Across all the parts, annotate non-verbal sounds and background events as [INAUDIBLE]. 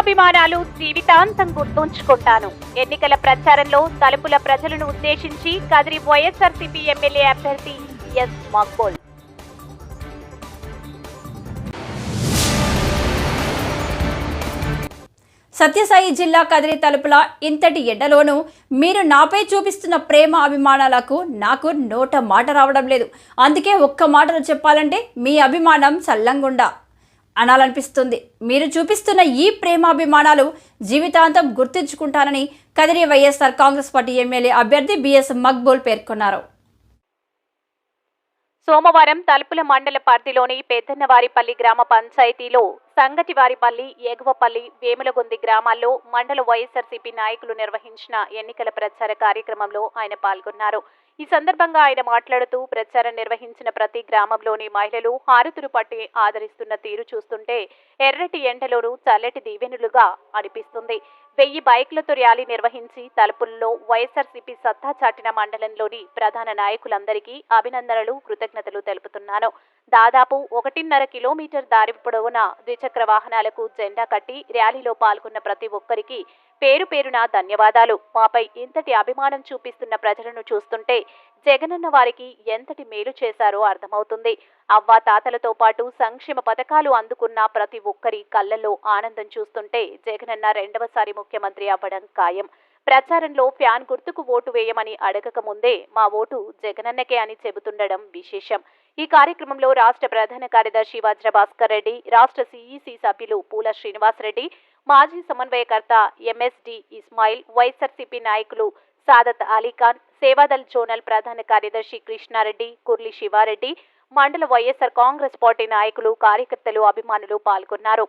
ఆదరాభిమానాలు జీవితాంతం గుర్తుంచుకుంటాను. ఎన్నికల ప్రచారంలో తలుపుల ప్రజలను ఉద్దేశించి కదిరి వైఎస్ఆర్సీపీ ఎమ్మెల్యే అభ్యర్థి ఎస్ మక్బోల్. సత్యసాయి జిల్లా కదిరి తలుపుల ఇంతటి ఎండలోనూ మీరు నాపై చూపిస్తున్న ప్రేమ అభిమానాలకు నాకు నోట మాట రావడం లేదు. అందుకే ఒక్క మాటను చెప్పాలంటే మీ అభిమానం సల్లంగుండా. అనాలనిపిస్తుంది. మీరు చూపిస్తున్న ఈ ప్రేమాభిమానాలు జీవితాంతం గుర్తుంచుకుంటానని Kadiri YSR Congress party MLA అభ్యర్థి బిఎస్ మక్బూల్ పేర్కొన్నారు. సోమవారం తలుపుల మండల పరిధిలోని పెద్దన్నవారిపల్లి గ్రామ పంచాయతీలో సంగటివారిపల్లి ఎగువపల్లి వేములగొంది గ్రామాల్లో మండల వైఎస్ఆర్సీపీ నాయకులు నిర్వహించిన ఎన్నికల ప్రచార కార్యక్రమంలో ఆయన పాల్గొన్నారు. ఈ సందర్భంగా ఆయన మాట్లాడుతూ ప్రచారం నిర్వహించిన ప్రతి గ్రామంలోని మహిళలు హారతులు పట్టి ఆదరిస్తున్న తీరు చూస్తుంటే ఎర్రటి ఎండలోనూ చల్లటి దీవెనులుగా అనిపిస్తుంది. వెయ్యి బైకులతో ర్యాలీ నిర్వహించి తలుపుల్లో వైఎస్ఆర్సీపీ సత్తా చాటిన మండలంలోని ప్రధాన నాయకులందరికీ అభినందనలు కృతజ్ఞతలు తెలుపుతున్నాను. దాదాపు ఒకటిన్నర కిలోమీటర్ దారి పొడవున ద్విచక్ర వాహనాలకు జెండా కట్టి ర్యాలీలో పాల్గొన్న ప్రతి ఒక్కరికి పేరు పేరున ధన్యవాదాలు. మాపై ఇంతటి అభిమానం చూపిస్తున్న ప్రజలను చూస్తుంటే జగనన్న వారికి ఎంతటి మేలు చేశారో అర్థమవుతుంది. అవ్వా తాతలతో పాటు సంక్షేమ పథకాలు అందుకున్న ప్రతి ఒక్కరి కళ్ళల్లో ఆనందం చూస్తుంటే జగనన్న రెండవసారి ముఖ్యమంత్రి అవ్వడం ఖాయం. ప్రచారంలో ఫ్యాన్ గుర్తుకు ఓటు వేయమని అడగక ముందే మా ఓటు జగనన్నకే అని చెబుతుండడం విశేషం. ఈ కార్యక్రమంలో రాష్ట్ర ప్రధాన కార్యదర్శి వజ్ర భాస్కర్ రెడ్డి రాష్ట్ర సిఈసి సభ్యులు పూల శ్రీనివాసరెడ్డి మాజీ సమన్వయకర్త ఎంఎస్డి ఇస్మాయిల్ వైఎస్ఆర్సీపీ నాయకులు సాదత్ అలీఖాన్ సేవాదల్ జోనల్ ప్రధాన కార్యదర్శి కృష్ణారెడ్డి కుర్లి శివారెడ్డి మండల వైఎస్ఆర్ కాంగ్రెస్ పార్టీ నాయకులు కార్యకర్తలు అభిమానులు పాల్గొన్నారు.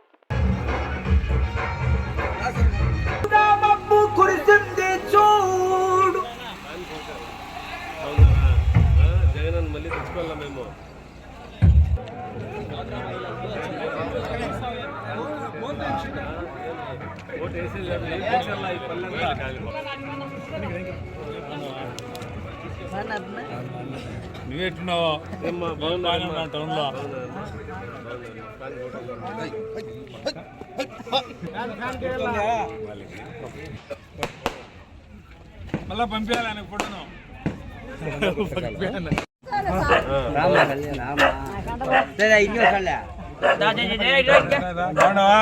జగన్ మళ్ళీ తెచ్చుకోవాలా మేము? నువ్వెట్టున్నావు బాగున్నారమ్మా? టౌన్లో? మళ్ళా పంపించాలి ఆయన ఫోటోను బాగున్నావా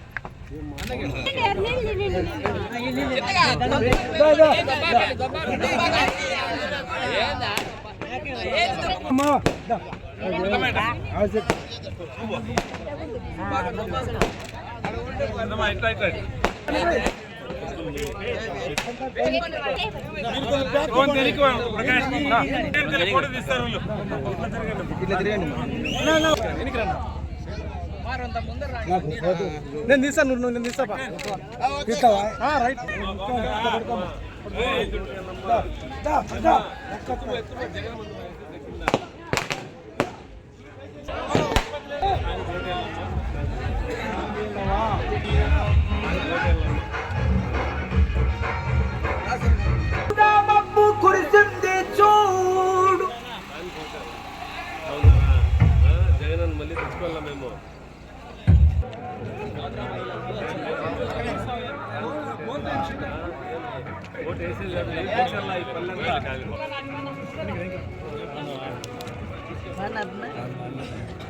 ఏర్లే, ఇట్లా ఇట్లా ఫోన్ నేను తీస్తాను నువ్వు నేను తీస్తా తీస్తావా? రైట్. మబ్బు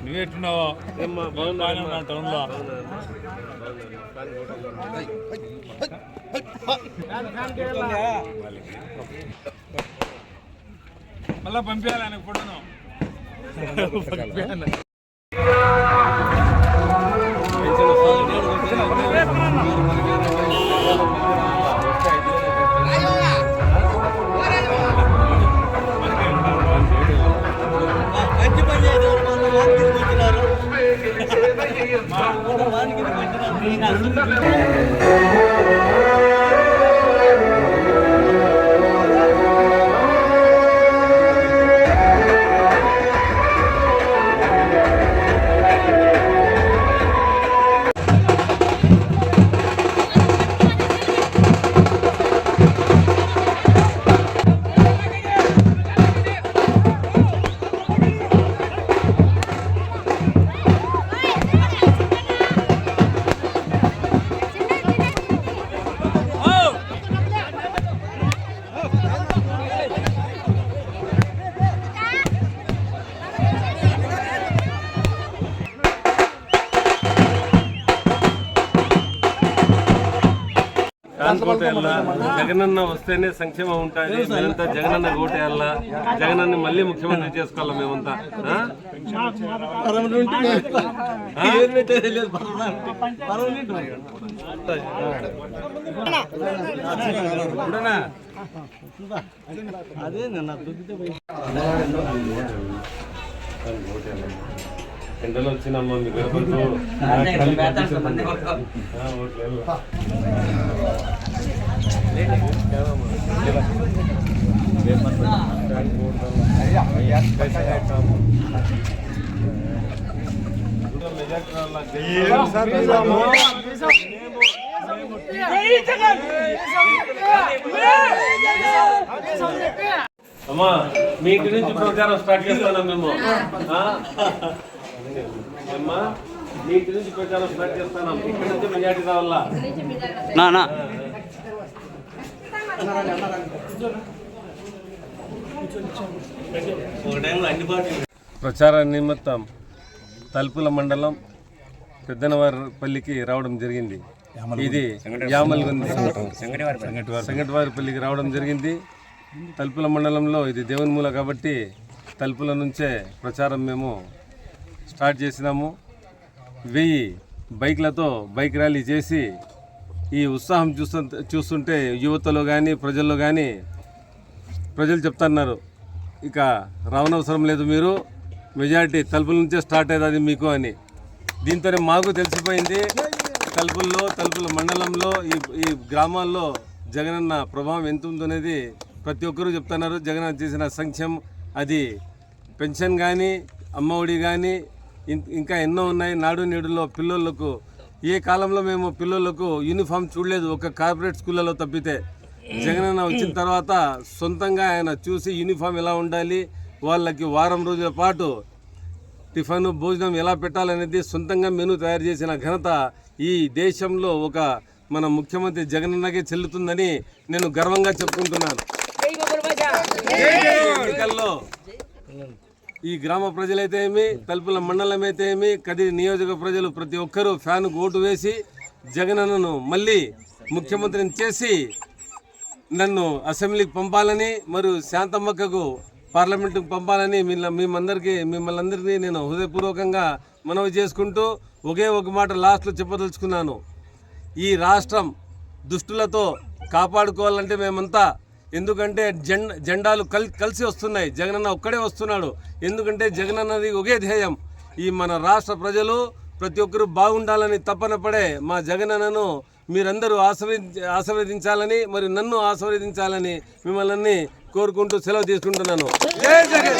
నువ్వెట్టున్నావు ఏమ్మా, బాగున్నారమ్మా? టౌన్లో బాగున్నారమ్మా? బాగున్నారు. కానీ ఓటు వేయాలా? మళ్ళా పంపించాలి ఆయన ఫోటోను పెన్షన్ Gracias. జగనన్న వస్తేనే సంక్షేమం ఉంటుంది మేమంతా జగనన్న కోటేయాల జగనన్న మళ్ళీ ముఖ్యమంత్రి చేసుకోవాలా మేమంతా? ఆ? ఎండలు వచ్చినమ్మా మీ రావాలా? [LAUGHS] అమ్మా మీ ఇంటి నుంచి ప్రచారం స్టార్ట్ చేస్తున్నాం మేము. ప్రచార నిమిత్తం తలుపుల మండలం పెద్దనవారిపల్లికి రావడం జరిగింది. ఇది యామల్గుంది. సంగటివారిపల్లికి రావడం జరిగింది. తలుపుల మండలంలో ఇది దేవుని మూల కాబట్టి తలుపుల నుంచే ప్రచారం మేము స్టార్ట్ చేసినాము. వెయ్యి బైక్లతో బైక్ ర్యాలీ చేసి ఈ ఉత్సాహం చూస్తుంటే చూస్తుంటే యువతలో కానీ ప్రజల్లో కానీ ప్రజలు చెప్తున్నారు. ఇక రావనవసరం లేదు మీరు. మెజారిటీ తలుపుల నుంచే స్టార్ట్ అవుతుంది మీకు అని. దీంతోనే మాకు తెలిసిపోయింది. తలుపుల్లో తలుపుల మండలంలో ఈ ఈ గ్రామాల్లో జగనన్న ప్రభావం ఎంత ఉందనేది ప్రతి ఒక్కరూ చెప్తున్నారు. జగన్ చేసిన సంక్షేమం అది పెన్షన్ కానీ అమ్మఒడి కానీ ఇం- ఇంకా ఎన్నో ఉన్నాయి. నాడు నేడులో పిల్లలకు ఏ కాలంలో మేము పిల్లలకు యూనిఫామ్ చూడలేదు. ఒక కార్పొరేట్ స్కూళ్ళలో తప్పితే. జగనన్న వచ్చిన తర్వాత సొంతంగా ఆయన చూసి యూనిఫామ్ ఎలా ఉండాలి వాళ్ళకి వారం రోజుల పాటు టిఫిన్ భోజనం ఎలా పెట్టాలనేది సొంతంగా మెనూ తయారు చేసిన ఘనత ఈ దేశంలో ఒక మన ముఖ్యమంత్రి జగనన్నకే చెల్లుతుందని నేను గర్వంగా చెప్పుకుంటున్నాను. ఎన్నికల్లో ఈ గ్రామ ప్రజలైతే ఏమి తలుపుల మండలం అయితే ఏమి కదిరి నియోజక ప్రజలు ప్రతి ఒక్కరూ ఫ్యాన్ ఓటు వేసి జగనన్నను మళ్ళీ ముఖ్యమంత్రిని చేసి నన్ను అసెంబ్లీకి పంపాలని మరియు శాంతమ్మక్కకు పార్లమెంటుకు పంపాలని మిల్ల మేమందరికీ మిమ్మల్ని అందరినీ నేను హృదయపూర్వకంగా మనవి చేసుకుంటూ ఒకే ఒక మాట లాస్ట్లో చెప్పదలుచుకున్నాను. ఈ రాష్ట్రం దుష్టులతో కాపాడుకోవాలంటే మేమంతా ఎందుకంటే జెండ జెండాలు కల్ కలిసి వస్తున్నాయి. జగనన్న ఒక్కడే వస్తున్నాడు. ఎందుకంటే జగనన్నది ఒకే ధ్యేయం. ఈ మన రాష్ట్ర ప్రజలు ప్రతి ఒక్కరూ బాగుండాలని తపన పడే మా జగనన్నను మీరందరూ ఆశీర్వదించ ఆశీర్వదించాలని మరి నన్ను ఆశీర్వదించాలని మిమ్మల్ని కోరుకుంటూ సెలవు తీసుకుంటున్నాను. జై జగన్!